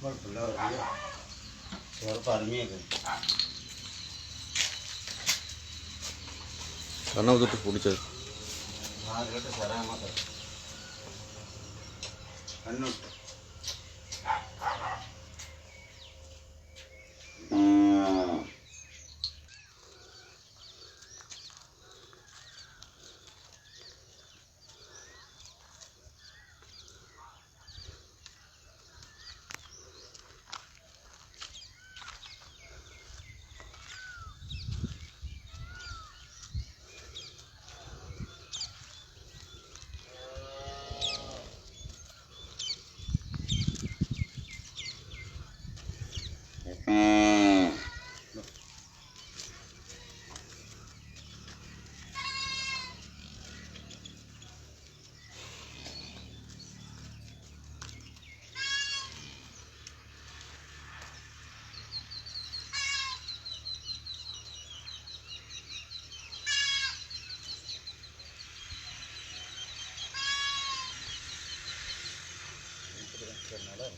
കുഴപ്പമില്ല ചോറ് പറഞ്ഞേക്കും കണ്ണ കുത്തിട്ട് പൊടിച്ചത് മാത്രം കണ്ണുട്ട്. కర్ణాటక